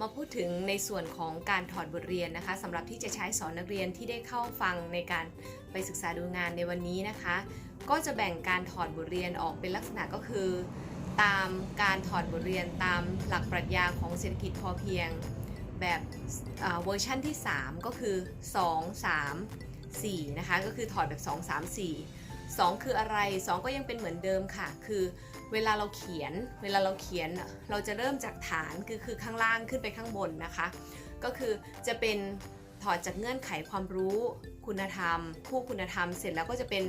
มาพูดถึงในส่วนของการถอดบทเรียนนะคะสำหรับที่จะใช้สอนนักเรียนที่ได้เข้าฟังในการไปศึกษาดูงานในวันนี้นะคะ ก็จะแบ่งการถอดบทเรียนออกเป็นลักษณะก็คือ ตามการถอดบทเรียนตามหลักปรัชญาของเศรษฐกิจพอเพียง แบบเวอร์ชั่นที่ 3 ก็คือ 2 3 4 นะคะก็คือถอดแบบ 2 3 4 2 คืออะไร 2 ก็ยังเป็นเหมือนเดิมค่ะ คือเวลาเราเขียน เวลาเราเขียนเราจะเริ่มจากฐานคือคือข้างล่างขึ้นไปข้างบนนะคะ ก็คือจะเป็นถอดจากเงื่อนไขความรู้คุณธรรมคู่คุณธรรมเสร็จแล้วก็จะเป็น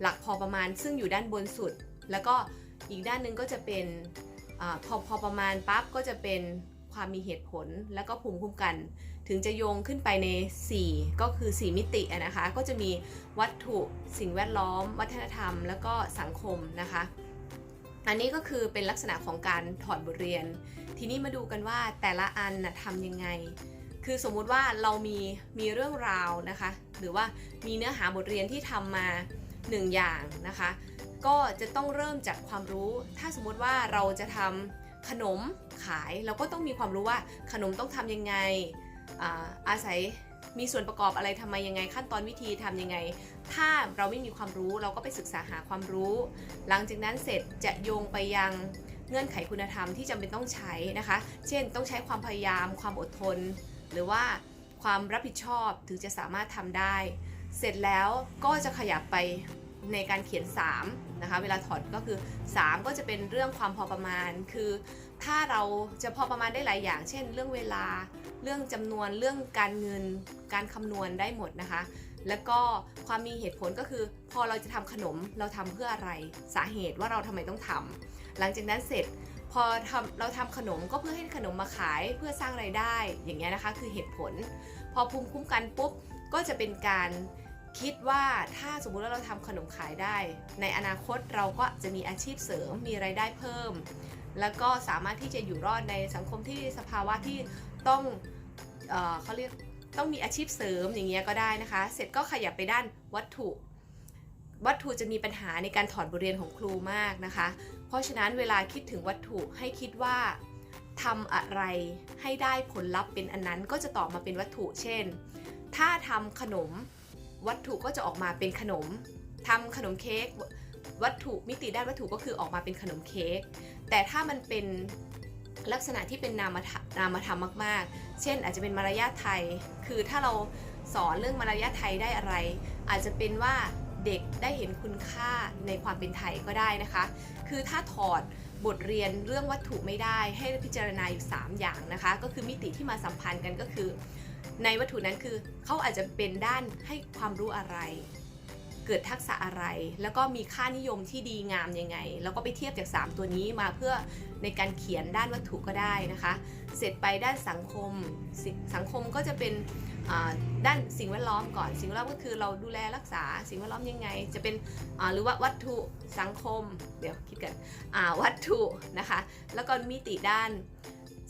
หลักพอประมาณซึ่งอยู่ด้านบนสุด แล้วก็อีกด้านหนึงก็จะเป็นอาพอพอประมาณปั๊บก็จะเป็น ความมีเหตุผลแล้วก็ภูมิคุ้มกัน ถึงจะโยงขึ้นไปใน 4 ก็คือ 4 มิตินะคะ ก็จะมีวัตถุสิ่งแวดล้อม วัฒนธรรม แล้วก็สังคมนะคะ อันนี้ก็คือเป็นลักษณะของการถอดบทเรียน ทีนี้มาดูกันว่าแต่ละอันนะทำยังไง คือสมมุติว่าเรามีมีเรื่องราวนะคะ หรือว่ามีเนื้อหาบทเรียนที่ทำมาหนึ่งอย่างนะคะ ก็จะต้องเริ่มจากความรู้ ถ้าสมมุติว่าเราจะทำ ขนมขายเราก็ต้องมีความรู้ว่าขนมต้องทำยังไงอาอาศัยมีส่วนประกอบอะไรทำไมยังไง ขั้นตอนวิธีทำยังไง ถ้าเราไม่มีความรู้เราก็ไปศึกษาหาความรู้ หลังจากนั้นเสร็จจะโยงไปยังเงื่อนไขคุณธรรมที่จำเป็นต้องใช้นะคะ เช่น ต้องใช้ความพยายาม ความอดทน หรือว่าความรับผิดชอบถึงจะสามารถทำได้ เสร็จแล้วก็จะขยับไป ในการเขียน3นะคะเวลาถอดก็คือ 3 ก็จะเป็นเรื่องความพอประมาณ คือ ถ้าเราจะพอประมาณได้หลายอย่าง เช่น เรื่องเวลาเรื่องจำนวนเรื่องการเงินการคำนวณได้หมดนะคะ แล้วก็ความมีเหตุผลก็คือ พอเราจะทำขนมเราทำเพื่ออะไรสาเหตุว่าเราทำไมต้องทำหลังจากนั้นเสร็จพอทำเราทำขนมก็เพื่อให้ขนมมาขายเพื่อสร้างไรายได้อย่างเงี้ยนะคะ คือเหตุผล พอภูมิคุ้มกันปุ๊บก็จะเป็นการ คิดว่าถ้าสมมุติว่าเราทำขนมขายได้ ในอนาคตเราก็จะมีอาชีพเสริมมีไรายได้เพิ่ม แล้วก็สามารถที่จะอยู่รอดในสังคมที่สภาวะที่ต้องเออเขาเรียกต้องมีอาชีพเสริมอย่างเงี้ยก็ได้นะคะ เสร็จก็ขยับไปด้านวัตถุ วัตถุจะมีปัญหาในการถอดบทเรียนของครูมากนะคะ เพราะฉะนั้นเวลาคิดถึงวัตถุให้คิดว่าทำอะไรให้ได้ผลลัพธ์เป็นอันนั้นก็จะตอบมาเป็นวัตถุ เช่น ถ้าทำขนม วัตถุก็จะออกมาเป็นขนมทำขนมเค้กวัตถุมิติด้านวัตถุก็คือออกมาเป็นขนมเค้กแต่ถ้ามันเป็นลักษณะที่เป็นนามธรรมนามธรรมมาก ๆ เช่น อาจจะเป็นมารยาทไทย คือถ้าเราสอนเรื่องมารยาทไทยได้อะไร อาจจะเป็นว่าเด็กได้เห็นคุณค่าในความเป็นไทยก็ได้นะคะ คือถ้าถอดบทเรียนเรื่องวัตถุไม่ได้ ให้พิจารณาอยู่ 3 อย่างนะคะ ก็คือมิติที่มาสัมพันธ์กันก็คือ ในวัตถุนั้นคือเขาอาจจะเป็นด้านให้ความรู้อะไร เกิดทักษะอะไร แล้วก็มีค่านิยมที่ดีงามยังไง แล้วก็ไปเทียบจาก 3 ตัวนี้มาเพื่อในการเขียนด้านวัตถุก็ได้นะคะ เสร็จไปด้านสังคมสสังคมก็จะเป็นด้านสิ่งแวดล้อมก่อนสิ่งแวดล้อมก็คือเราดูแลรักษาสิ่งแวดล้อมยังไง จะเป็นหรือว่าวัตถุสังคม เดี๋ยวคิดกันอ่าวัตถุนะคะ แล้วก็มิติด้าน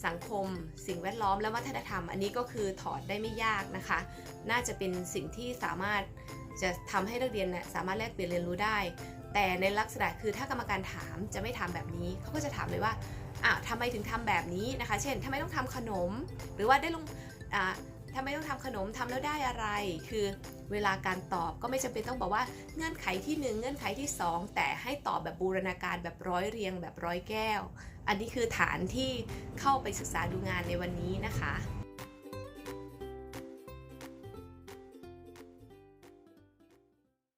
สังคม สิ่งแวดล้อมและวัฒนธรรม อันนี้ก็คือถอดได้ไม่ยากนะคะ น่าจะเป็นสิ่งที่สามารถจะทำให้นักเรียนเนี่ยสามารถแลกเปลี่ยนเรียนรู้ได้ แต่ในลักษณะคือถ้ากรรมการถามจะไม่ถามแบบนี้ เขาก็จะถามเลยว่าอะทำไมถึงทำแบบนี้นะคะ เช่นทำไมต้องทำขนม หรือว่าได้ลงอ่าทำไมต้องทำขนมทำแล้วได้อะไร คือ เวลาการตอบก็ไม่จำเป็นต้องบอกว่าเงื่อนไขที่ 1 เงื่อนไขที่ 2 แต่ให้ตอบแบบบูรณาการแบบร้อยเรียงแบบร้อยแก้ว อันนี้คือฐานที่เข้าไปศึกษาดูงานในวันนี้นะคะ